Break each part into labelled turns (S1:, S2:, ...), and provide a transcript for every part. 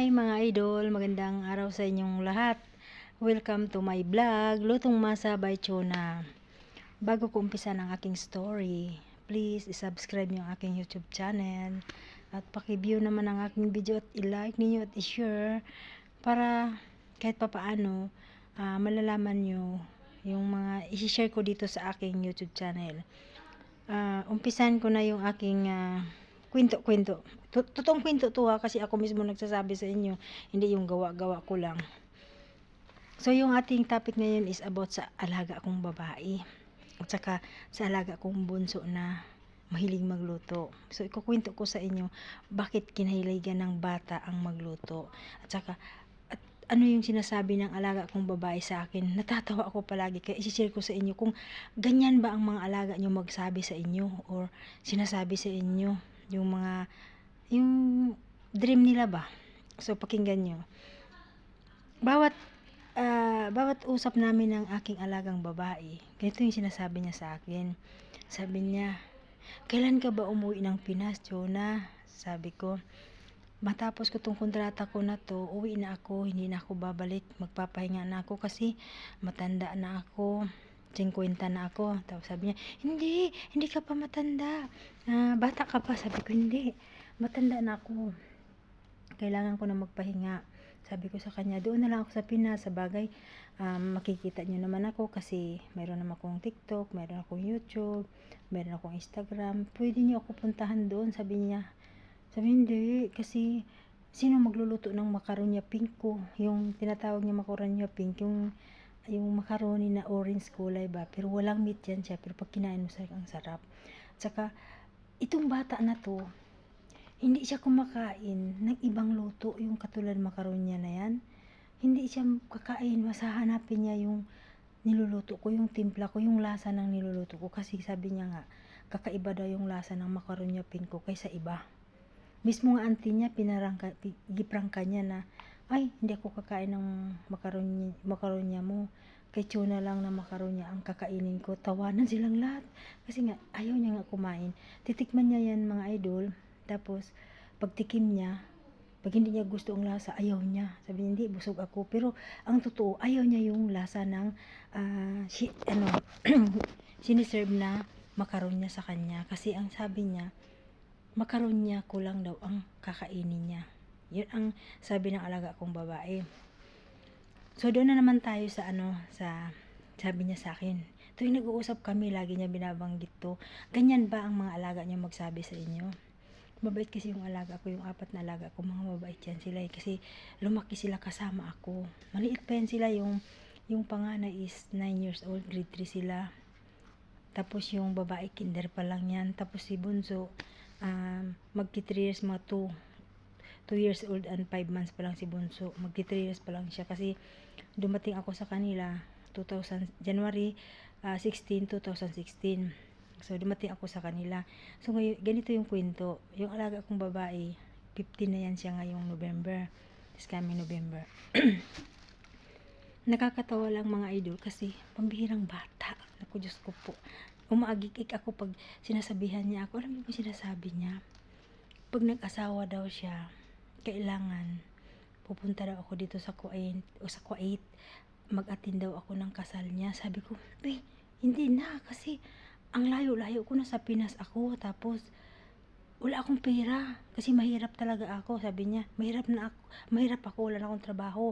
S1: Hi mga idol, magandang araw sa inyong lahat. Welcome to my vlog, Lutong Masa by Chona. Bago ko umpisa ng aking story, please subscribe ang aking YouTube channel at paki-view naman ang aking video at i-like niyo at i-share para kahit papaano ah, malalaman niyo yung mga i-share ko dito sa aking YouTube channel. Ah, umpisan ko na yung aking ah, kwento-kwento. To- Totoong kwento to ha, kasi ako mismo nagsasabi sa inyo, hindi yung gawa-gawa ko lang. So, yung ating topic ngayon is about sa alaga kong babae. At saka sa alaga kong bunso na mahilig magluto. So, ikukwento ko sa inyo bakit kinahiligan ng bata ang magluto. At saka, at ano yung sinasabi ng alaga kong babae sa akin. Natatawa ako palagi. Kaya isi-share ko sa inyo kung ganyan ba ang mga alaga nyo magsabi sa inyo or sinasabi sa inyo yung mga yung dream nila ba? So pakinggan nyo. Bawat ah, bawat usap namin ng aking alagang babae ganito yung sinasabi niya sa akin. Sabi niya kailan ka ba umuwi ng Pinas Jonah? Sabi ko matapos ko tong kontrata ko na to uwi na ako. Hindi na ako babalik. Magpapahinga na ako kasi matanda na ako 50 na ako. Tapos sabi niya, hindi, hindi ka pa matanda. Ah, bata ka pa. Sabi ko, hindi. Matanda na ako. Kailangan ko na magpahinga. Sabi ko sa kanya, doon na lang ako sa Pinas. Sa bagay, um, makikita niyo naman ako kasi mayroon naman akong TikTok, mayroon akong YouTube, mayroon akong Instagram. Pwede niyo ako puntahan doon, sabi niya. Sabi hindi, kasi sino magluluto ng macaronia pink ko? Yung tinatawag niya macaronia pink, yung yung macaroni na orange kulay ba? Pero walang meat yan siya pero pag kinain mo sa ang sarap. Tsaka itong bata na to hindi siya kumakain ng ibang luto yung katulad macaroni na yan. Hindi siya kakain masahanapin niya yung niluluto ko yung timpla ko yung lasa ng niluluto ko. Kasi sabi niya nga kakaiba daw yung lasa ng macaroni pink ko kaysa iba. Mismo nga auntie niya pinarangka giprangka niya na ay hindi ako kakain ng macaroni macaroni mo. Kay tuna lang na macaroni ang kakainin ko. Tawanan silang lahat. Kasi nga ayaw niya nga kumain. Titikman niya yan mga idol. Tapos pagtikim niya pag hindi niya gusto ang lasa ayaw niya. Sabi niya hindi busog ako. Pero ang totoo ayaw niya yung lasa ng ah, si, ano siniserve na macaroni sa kanya. Kasi ang sabi niya macaroni ko lang daw ang kakainin niya yun ang sabi ng alaga kong babae. So doon na naman tayo sa ano, sa sabi niya sa akin. Tuwing nag-uusap kami, lagi niya binabanggit to. Ganyan ba ang mga alaga niya magsabi sa inyo? Mabait kasi yung alaga ko, yung apat na alaga ko, mga mabait yan sila eh. Kasi lumaki sila kasama ako. Maliit pa yan sila, yung, yung panganay is 9 years old, grade 3 sila. Tapos yung babae, kinder pa lang yan. Tapos si Bunso, um, magki 3 years, mga 2 2 years old and 5 months pa lang si Bunso. Magti 3 years pa lang siya kasi dumating ako sa kanila 2000 January ah, 16 2016. So dumating ako sa kanila. So ngayon ganito yung kwento. Yung alaga kong babae 15 na yan siya ngayong November. This coming November. Nakakatawa lang mga idol kasi pambihirang bata. Naku Diyos ko po. Umaagik-ik ako pag sinasabihan niya ako. Alam mo ba sinasabi niya? Pag nag-asawa daw siya, kailangan pupunta daw ako dito sa Kuwait o sa Kuwait. Mag-attend daw ako ng kasal niya. Sabi ko eh hindi na kasi ang layo-layo ko na sa Pinas ako. Tapos wala akong pera. Kasi mahirap talaga ako. Sabi niya mahirap na ako mahirap ako wala na akong trabaho.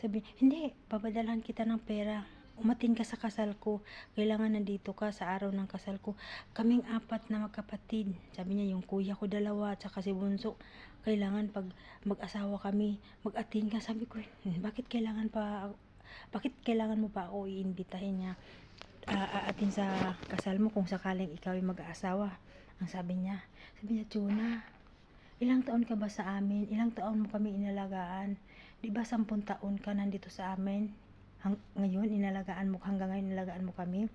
S1: Sabi hindi papadalhan kita ng pera umatin ka sa kasal ko. Kailangan nandito ka sa araw ng kasal ko. Kaming apat na magkapatid. Sabi niya yung kuya ko dalawa at saka si bunso. Kailangan pag mag-asawa kami mag-atin ka. Sabi ko "Hmm, bakit kailangan pa bakit kailangan mo pa ako iimbitahin niya uh, aatin sa kasal mo kung sakaling ikaw ay mag-aasawa? Ang sabi niya. Sabi niya Chuna ilang taon ka ba sa amin? Ilang taon mo kami inalagaan? Di ba sampung taon ka nandito sa amin hang, ngayon inalagaan mo hanggang ngayon inalagaan mo kami.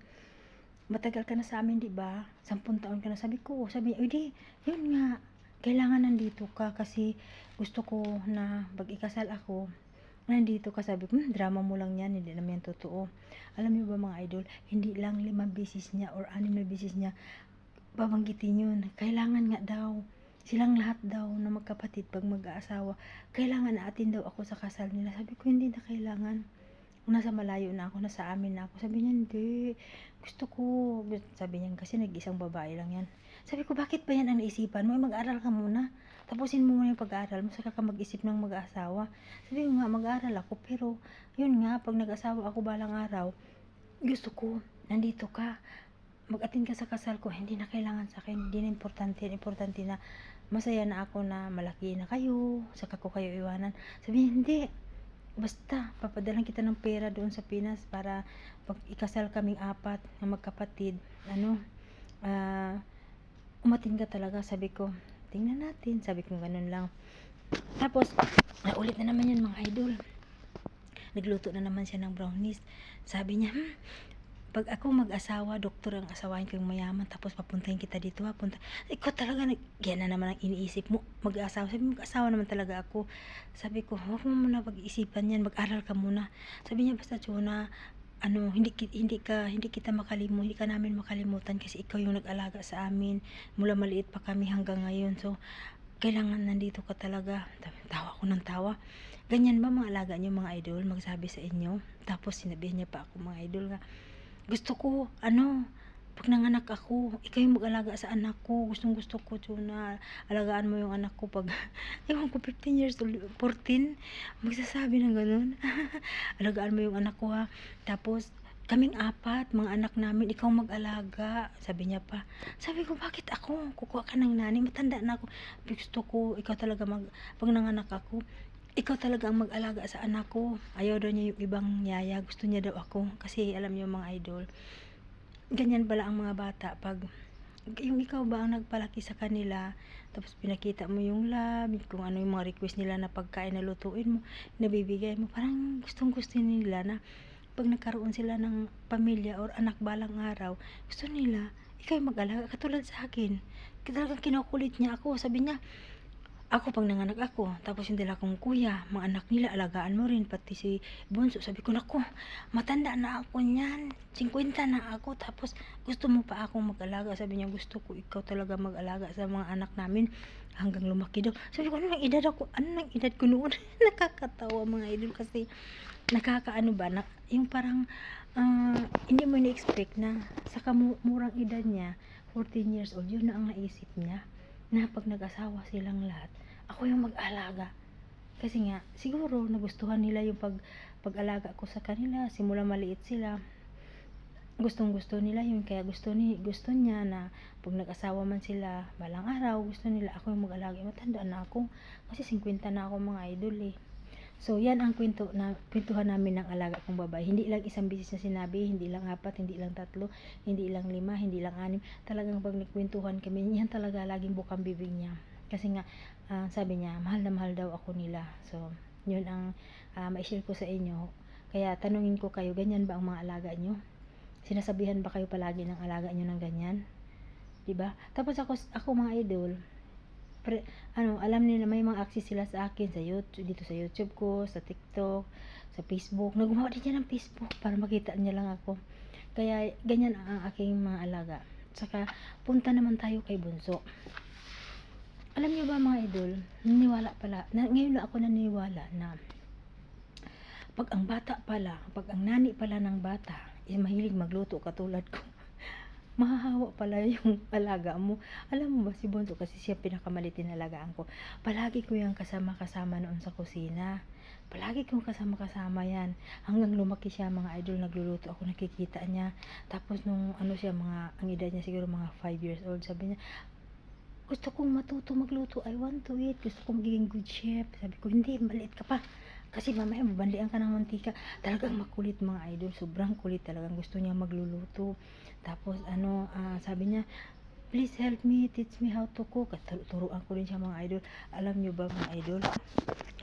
S1: Matagal ka na sa amin di ba? Sampung taon ka na. Sabi ko sabi di yun nga kailangan nandito ka kasi gusto ko na pag ikasal ako. Nandito ka sabi ko hmm, drama mo lang yan hindi naman yan totoo. Alam niyo ba mga idol hindi lang limang bisis niya or anim na bisis niya babanggitin yun. Kailangan nga daw silang lahat daw na magkapatid pag mag-aasawa, kailangan naatin daw ako sa kasal nila. Sabi ko, hindi na kailangan. Nasa malayo na ako, nasa amin na ako. Sabi niya, hindi. Gusto ko. Sabi niya, kasi nag-isang babae lang yan. Sabi ko, bakit ba yan ang naisipan mo? Eh, mag-aral ka muna. Tapusin mo muna yung pag-aaral mo, saka ka mag-isip ng mag-aasawa. Sabi ko nga, mag-aaral ako. Pero, yun nga, pag nag-asawa ako balang araw, gusto ko, nandito ka. Mag-attend ka sa kasal ko, hindi na kailangan sa akin, hindi na importante, importante na masaya na ako na malaki na kayo, saka ko kayo iwanan. Sabi hindi, basta, papadalan kita ng pera doon sa Pinas para pag ikasal kaming apat na magkapatid, ano, ah, umatin ka talaga, sabi ko, tingnan natin, sabi ko ganun lang. Tapos, naulit na naman yun mga idol. Nagluto na naman siya ng brownies. Sabi niya, hmm, pag ako mag-asawa, doktor ang asawahin kang mayaman, tapos papuntahin kita dito ha, punta. Ikaw talaga, nag- yan na naman ang iniisip mo, mag-asawa. Sabi, mag-asawa naman talaga ako. Sabi ko, huwag mo muna pag-isipan yan, mag-aral ka muna. Sabi niya, basta Chona, ano, hindi, hindi ka, hindi kita makalimutan, hindi ka namin makalimutan kasi ikaw yung nag-alaga sa amin. Mula maliit pa kami hanggang ngayon. So, kailangan nandito ka talaga. Tawa ko ng tawa. Ganyan ba mga alaga niyo mga idol, magsabi sa inyo? Tapos sinabihan niya pa ako mga idol nga, gusto ko, ano, pag nanganak ako, ikaw yung mag-alaga sa anak ko. Gustong gusto ko, Chuna. Alagaan mo yung anak ko pag, ewan ko, 15 years old, 14, magsasabi ng ganun. alagaan mo yung anak ko ha. Tapos, kaming apat, mga anak namin, ikaw mag-alaga. Sabi niya pa. Sabi ko, bakit ako? Kukuha ka ng nani, matanda na ako. Gusto ko, ikaw talaga mag, pag nanganak ako, ikaw talaga ang mag-alaga sa anak ko. Ayaw daw niya yung ibang yaya. Gusto niya daw ako. Kasi alam niyo mga idol, ganyan pala ang mga bata. Pag yung ikaw ba ang nagpalaki sa kanila, tapos pinakita mo yung love, kung ano yung mga request nila na pagkain na lutuin mo, nabibigay mo, parang gustong gusto nila na pag nagkaroon sila ng pamilya or anak balang araw, gusto nila, ikaw yung mag-alaga, katulad sa akin. Talagang kinukulit niya ako, sabi niya, ako pag nanganak ako, tapos yung dala kong kuya, mga anak nila, alagaan mo rin, pati si Bunso. Sabi ko, naku, matanda na ako niyan, 50 na ako, tapos gusto mo pa akong mag-alaga. Sabi niya, gusto ko ikaw talaga mag-alaga sa mga anak namin hanggang lumaki daw. Sabi ko, ano nang edad ako? Ano nang edad ko noon? Nakakatawa mga idol kasi nakakaano ba, na, yung parang ah, hindi mo na-expect na sa kamurang edad niya, 14 years old, yun na ang naisip niya na pag nag-asawa silang lahat, ako yung mag-alaga. Kasi nga, siguro nagustuhan nila yung pag pag-alaga ko sa kanila, simula maliit sila. Gustong gusto nila yun, kaya gusto ni gusto niya na pag nag-asawa man sila, balang araw, gusto nila ako yung mag-alaga. Matanda na ako, kasi 50 na ako mga idol eh. So, yan ang kwento na kwentuhan namin ng alaga kong babae. Hindi lang isang bisis na sinabi, hindi lang apat, hindi lang tatlo, hindi lang lima, hindi lang anim. Talagang pag nagkwentuhan kami, yan talaga laging bukang bibig niya. Kasi nga, ah, sabi niya, mahal na mahal daw ako nila. So, yun ang uh, ma-share ko sa inyo. Kaya tanungin ko kayo, ganyan ba ang mga alaga nyo? Sinasabihan ba kayo palagi ng alaga nyo ng ganyan? 'Di ba? Tapos ako, ako mga idol, pre, ano, alam nila may mga access sila sa akin sa YouTube, dito sa YouTube ko, sa TikTok, sa Facebook. Naggumawa din siya ng Facebook para makita niya lang ako. Kaya ganyan ang aking mga alaga. Saka punta naman tayo kay Bunso. Alam niyo ba mga idol, naniwala pala, na, ngayon lang ako naniniwala na pag ang bata pala, pag ang nani pala ng bata, is mahilig magluto katulad ko, mahahawa pala yung alaga mo. Alam mo ba si Bonso kasi siya pinakamalit din alagaan ko. Palagi ko yung kasama-kasama noon sa kusina. Palagi kong kasama-kasama yan. Hanggang lumaki siya mga idol, nagluluto ako, nakikita niya. Tapos nung ano siya, mga, ang edad niya siguro mga 5 years old, sabi niya, gusto kong matuto magluto. I want to eat. Gusto kong magiging good chef. Sabi ko, hindi, maliit ka pa. Kasi mamaya mabandian ka ng mantika. Talagang makulit mga idol. Sobrang kulit talagang gusto niya magluluto. Tapos ano, ah, sabi niya, please help me, teach me how to cook. At turu- turuan ko rin siya mga idol. Alam niyo ba mga idol,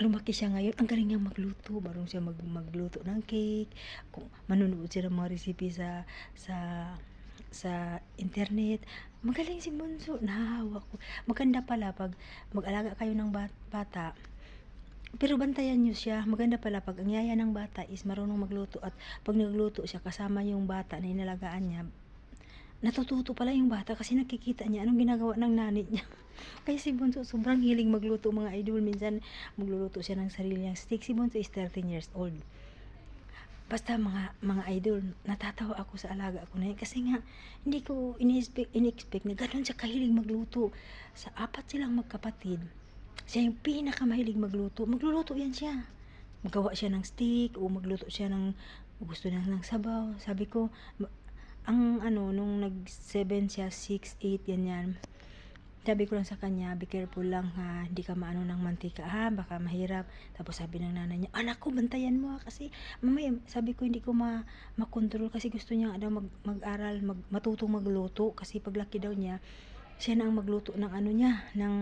S1: lumaki siya ngayon, ang galing niya magluto. Marunong siya mag magluto ng cake. Kung manunood siya ng mga recipe sa sa sa internet. Magaling si Bunso. Nahahawa ko. Maganda pala pag mag-alaga kayo ng bat- bata. Pero bantayan nyo siya. Maganda pala pag ang yaya ng bata is marunong magluto at pag nagluto siya kasama yung bata na inalagaan niya, natututo pala yung bata kasi nakikita niya anong ginagawa ng nanay niya. Kaya si Bunso sobrang hiling magluto mga idol. Minsan magluluto siya ng sarili niyang steak. Si Bunso is 13 years old. Basta mga mga idol, natatawa ako sa alaga ko na yun. Kasi nga, hindi ko in-expect, in-expect na ganun siya kahilig magluto. Sa apat silang magkapatid, siya yung pinakamahilig magluto. Magluluto yan siya. Magawa siya ng steak o magluto siya ng gusto niya ng sabaw. Sabi ko, ang ano, nung nag 7 siya, 6, 8, ganyan. Sabi ko lang sa kanya, be careful lang ha, hindi ka maano ng mantika ha, baka mahirap. Tapos sabi ng nanay niya, anak ko, bantayan mo ha, kasi mamaya, sabi ko hindi ko ma makontrol kasi gusto niya daw mag, mag-aral, mag, matutong magluto kasi paglaki daw niya, siya na ang magluto ng ano niya, ng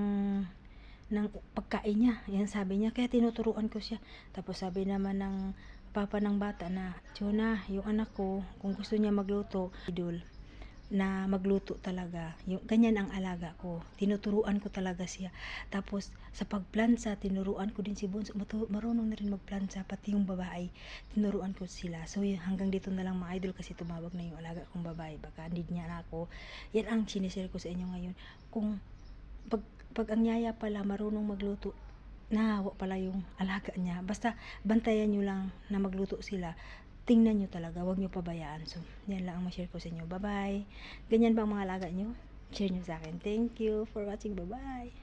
S1: ng pagkain niya. Yan sabi niya. Kaya tinuturuan ko siya. Tapos sabi naman ng papa ng bata na, Chona, yung anak ko, kung gusto niya magluto, idol, na magluto talaga. Yung, ganyan ang alaga ko. Tinuturuan ko talaga siya. Tapos, sa pagplansa, tinuruan ko din si Bunso. Marunong na rin magplansa, pati yung babae. Tinuruan ko sila. So, hanggang dito na lang mga idol kasi tumawag na yung alaga kong babae. Baka need niya na ako. Yan ang sinishare ko sa inyo ngayon. Kung pag, pag ang yaya pala marunong magluto, nahawa pala yung alaga niya. Basta bantayan nyo lang na magluto sila. Tingnan nyo talaga, huwag nyo pabayaan. So, yan lang ang ma-share ko sa inyo. Bye-bye. Ganyan ba ang mga alaga nyo? Share nyo sa akin. Thank you for watching. Bye-bye.